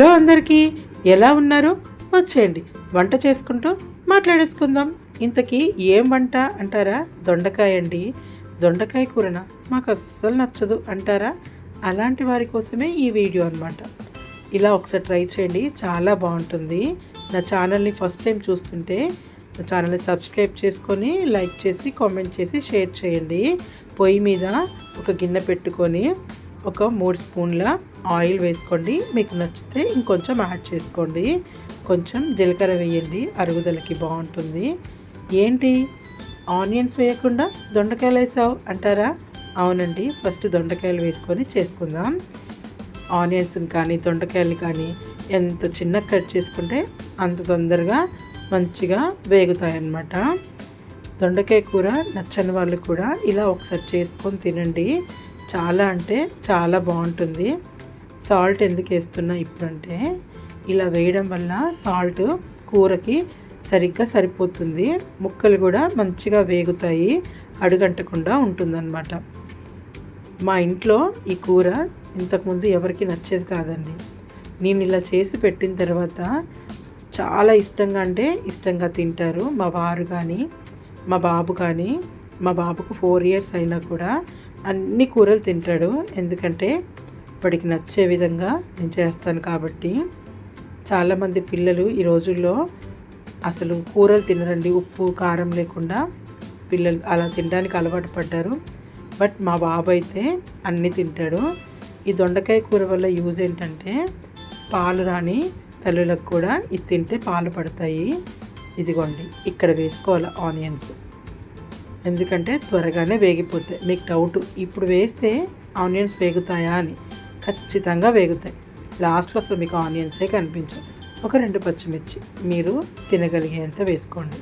Hello అందరికీ ఎలా ఉన్నారు? వచ్చేయండి. వంట చేసుకుంటూ మాట్లాడేసుకుందాం. ఇంతకీ ఏం వంట అంటారా? దొండకాయ అండి. దొండకాయ కూరన? మాకు అస్సలు నచ్చదు అంటారా? అలాంటి వారి కోసమే ఈ వీడియో అనమాట ఇలా ఒకసారి ట్రై చేయండి. చాలా బాగుంటుంది. నా ఛానల్ని ఫస్ట్ టైం చూస్తుంటే నా ఛానల్ని సబ్స్క్రైబ్ చేసుకొని లైక్ చేసి కామెంట్ చేసి షేర్ చేయండి. పొయ్యి మీద ఒక గిన్నె పెట్టుకొని ఒక మూడు స్పూన్ల ఆయిల్ వేసుకోండి. మీకు నచ్చితే ఇంకొంచెం యాడ్ చేసుకోండి. కొంచెం జీలకర్ర వేయండి. అరుగుదలకి బాగుంటుంది. ఏంటి? ఆనియన్స్ వేయకుండా దొండకాయలు వేసావు అంటారా? అవునండి. ఫస్ట్ దొండకాయలు వేసుకొని చేసుకుందాం. ఆనియన్స్ కానీ దొండకాయలు కానీ ఎంత చిన్న కట్ చేసుకుంటే అంత తొందరగా మంచిగా వేగుతాయి అన్నమాట దొండకాయ కూర నచ్చని వాళ్ళు కూడా ఇలా ఒకసారి చేసుకొని తినండి. చాలా అంటే చాలా బాగుంటుంది. సాల్ట్ ఎందుకు వేస్తున్నా ఇప్పుడంటే ఇలా వేయడం వల్ల సాల్ట్ కూరకి సరిగ్గా సరిపోతుంది. ముక్కలు కూడా మంచిగా వేగుతాయి అడుగంటకుండా ఉంటుందన్నమాట. మా ఇంట్లో ఈ కూర ఇంతకుముందు ఎవరికి నచ్చేది కాదండి. నేను ఇలా చేసి పెట్టిన తర్వాత చాలా ఇష్టంగా అంటే ఇష్టంగా తింటారు. మా వారు కానీ మా బాబు కానీ మా బాబుకు ఫోర్ ఇయర్స్ అయినా కూడా అన్ని కూరలు తింటాడు. ఎందుకంటే వాడికి నచ్చే విధంగా నేను చేస్తాను కాబట్టి చాలామంది పిల్లలు ఈ రోజుల్లో అసలు కూరలు తినరండి. ఉప్పు కారం లేకుండా పిల్లలు అలా తినడానికి అలవాటు పడ్డారు. బట్ మా బాబు అయితే అన్నీ తింటాడు. ఈ దొండకాయ కూర వల్ల యూజ్ ఏంటంటే పాలు రాని తల్లులకు కూడా ఇది తింటే పాలు పడతాయి. ఇదిగోండి ఇక్కడ వేసుకోవాలి ఆనియన్స్. ఎందుకంటే త్వరగానే వేగిపోతాయి. మీకు డౌట్ ఇప్పుడు వేస్తే ఆనియన్స్ వేగుతాయా అని ఖచ్చితంగా వేగుతాయి. లాస్ట్లో అసలు మీకు ఆనియన్సే కనిపించవు. ఒక రెండు పచ్చిమిర్చి మీరు తినగలిగేంత వేసుకోండి.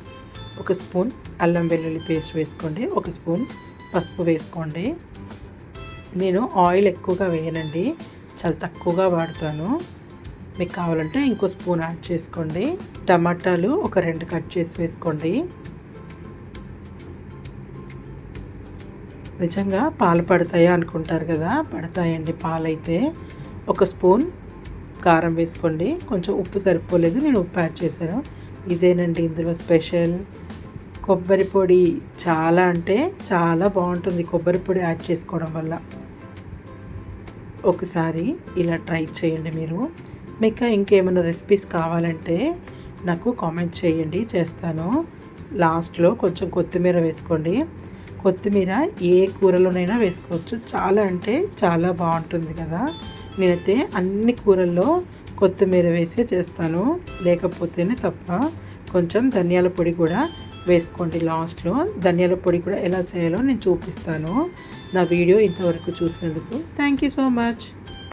ఒక స్పూన్ అల్లం వెల్లుల్లి పేస్ట్ వేసుకోండి. ఒక స్పూన్ పసుపు వేసుకోండి. నేను ఆయిల్ ఎక్కువగా వేయనండి. చాలా తక్కువగా వాడతాను. మీకు కావాలంటే ఇంకో స్పూన్ యాడ్ చేసుకోండి. టమాటాలు ఒక రెండు కట్ చేసి వేసుకోండి. నిజంగా పాలు పడతాయా అనుకుంటారు కదా పడతాయండి పాలైతే. ఒక స్పూన్ కారం వేసుకోండి. కొంచెం ఉప్పు సరిపోలేదు నేను ఉప్పు యాడ్ చేశాను. ఇదేనండి ఇందులో స్పెషల్. కొబ్బరి పొడి చాలా అంటే చాలా బాగుంటుంది కొబ్బరి పొడి యాడ్ చేసుకోవడం వల్ల. ఒకసారి ఇలా ట్రై చేయండి మీరు. మీకు ఇంకేమైనా రెసిపీస్ కావాలంటే నాకు కామెంట్ చేయండి చేస్తాను. లాస్ట్లో కొంచెం కొత్తిమీర వేసుకోండి. కొత్తిమీర ఏ కూరలోనైనా వేసుకోవచ్చు. చాలా అంటే చాలా బాగుంటుంది కదా. నేనైతే అన్ని కూరల్లో కొత్తిమీర వేసే చేస్తాను. లేకపోతేనే తప్ప కొంచెం ధనియాల పొడి కూడా వేసుకోండి లాస్ట్లో. ధనియాల పొడి కూడా ఎలా చేయాలో నేను చూపిస్తాను. నా వీడియో ఇంతవరకు చూసినందుకు థ్యాంక్ యూ సో మచ్.